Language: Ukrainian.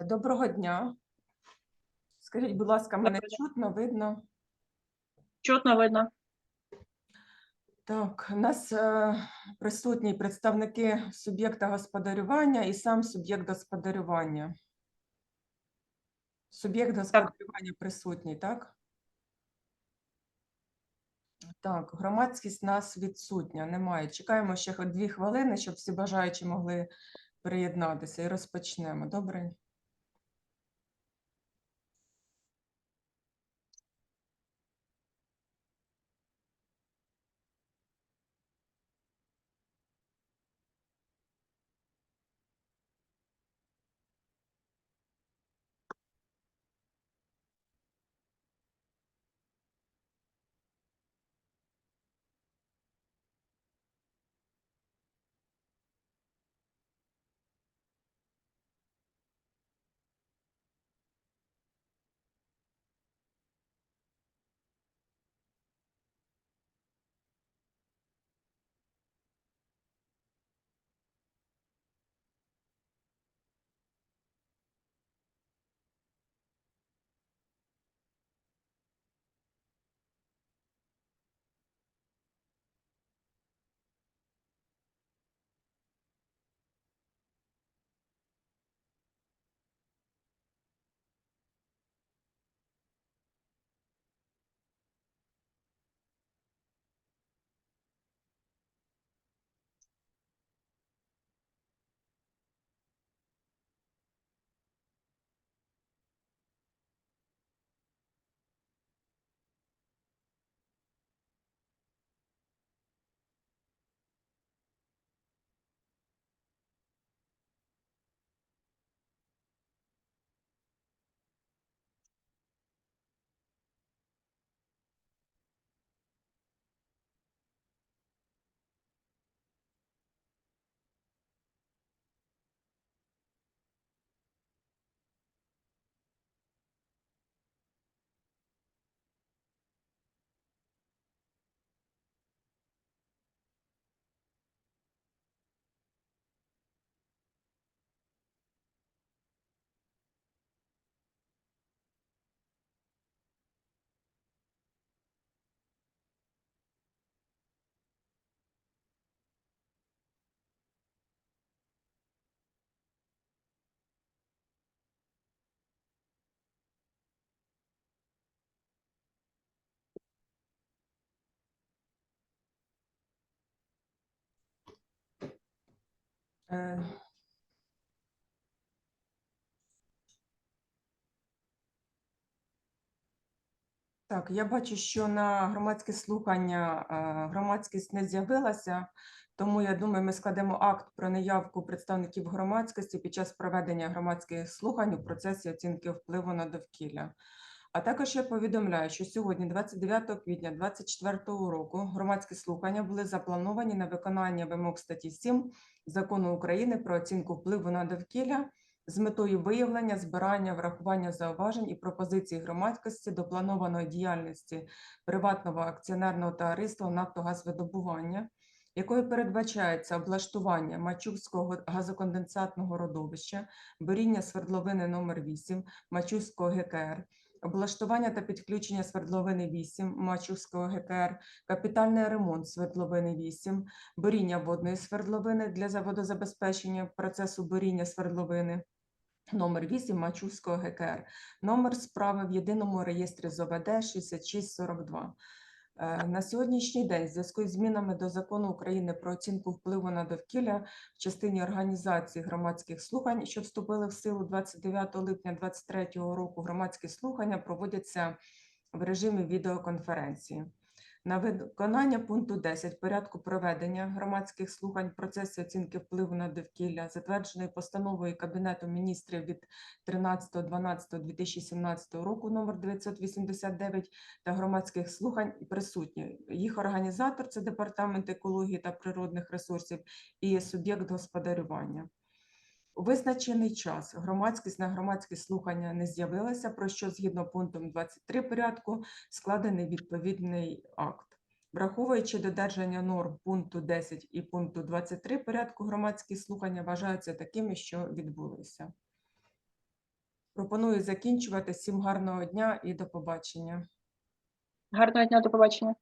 Доброго дня. Скажіть, будь ласка, мене Доброго чутно, видно? Чутно видно. Так, у нас е, присутні представники суб'єкта господарювання і сам суб'єкт господарювання. Суб'єкт господарювання присутній, так? Так, громадськість нас відсутня, немає. Чекаємо ще дві хвилини, щоб всі бажаючі могли приєднатися і розпочнемо. Добре? Так, я бачу, що на громадське слухання е, громадськість не з'явилася, тому я думаю, ми складемо акт про неявку представників громадськості під час проведення громадських слухань у процесі оцінки впливу на довкілля. А також я повідомляю, що сьогодні, 29 квітня 2024 року, громадські слухання були заплановані на виконання вимог статті 7 Закону України про оцінку впливу на довкілля з метою виявлення, збирання, врахування зауважень і пропозицій громадськості до планованої діяльності приватного акціонерного товариства «Нафтогазвидобування», якою передбачається облаштування Мачувського газоконденсатного родовища, буріння свердловини номер 8 Мачувського ГКР, облаштування та підключення свердловини 8 Мачувського ГКР, капітальний ремонт свердловини 8, буріння водної свердловини для заводозабезпечення процесу буріння свердловини, номер 8 Мачувського ГКР, номер справи в єдиному реєстрі з ОВД 6642. Е, На сьогоднішній день, в зв'язку з змінами до закону України про оцінку впливу на довкілля в частині організації громадських слухань, що вступили в силу 29 липня 2023 року, громадські слухання проводяться в режимі відеоконференції. На виконання пункту 10 порядку проведення громадських слухань в оцінки впливу на довкілля, затвердженої постановою Кабінету міністрів від 13.12.2017 року номер 989 та громадських слухань присутні. Їх організатор це департамент екології та природних ресурсів і суб'єкт господарювання. Визначений час громадськість на громадські слухання не з'явилася, про що згідно пунктом 23 порядку складений відповідний акт. Враховуючи додержання норм пункту 10 і пункту 23 порядку громадські слухання вважаються такими, що відбулися. Пропоную закінчувати. Всім гарного дня і до побачення. Гарного дня, до. Побачення.